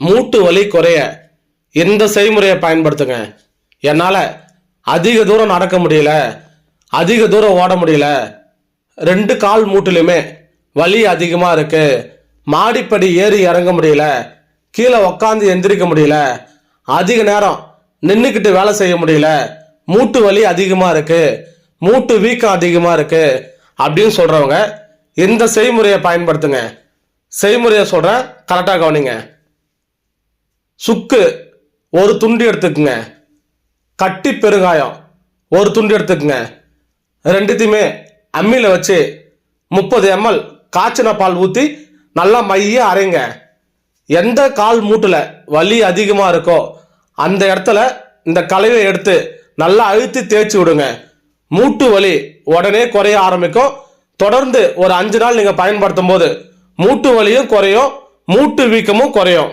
மூட்டு வலி குறைய இந்த செய்முறையை பயன்படுத்துங்க? என்னால் அதிக தூரம் நடக்க முடியல அதிக தூரம் ஓட முடியல. ரெண்டு கால் மூட்டுலையுமே வலி அதிகமாக இருக்கு. மாடிப்படி ஏறி இறங்க முடியல கீழே உக்காந்து எந்திரிக்க முடியல அதிக நேரம் நின்றுக்கிட்டு வேலை செய்ய முடியல மூட்டு வலி அதிகமாக இருக்கு மூட்டு வீக்கம் அதிகமாக இருக்கு அப்படின்னு சொல்கிறவங்க இந்த செய்முறையை பயன்படுத்துங்க? செய்முறையை சொல்கிறேன் கரெக்டாக கவனிங்க. சுக்கு ஒரு துண்டு எடுத்துக்குங்க. கட்டி பெருங்காயம் ஒரு துண்டு எடுத்துக்குங்க. ரெண்டுத்தையுமே அம்மியில் வச்சு முப்பது எம்எல் காய்ச்சின பால் ஊற்றி நல்லா மைய அரைங்க. எந்த கால் மூட்டில் வலி அதிகமாக இருக்கோ அந்த இடத்துல இந்த கலவையை எடுத்து நல்லா அழுத்தி தேய்ச்சி விடுங்க. மூட்டு வலி உடனே குறைய ஆரம்பிக்கும். தொடர்ந்து ஒரு அஞ்சு நாள் நீங்கள் பயன்படுத்தும் போது மூட்டு வலியும் குறையும் மூட்டு வீக்கமும் குறையும்.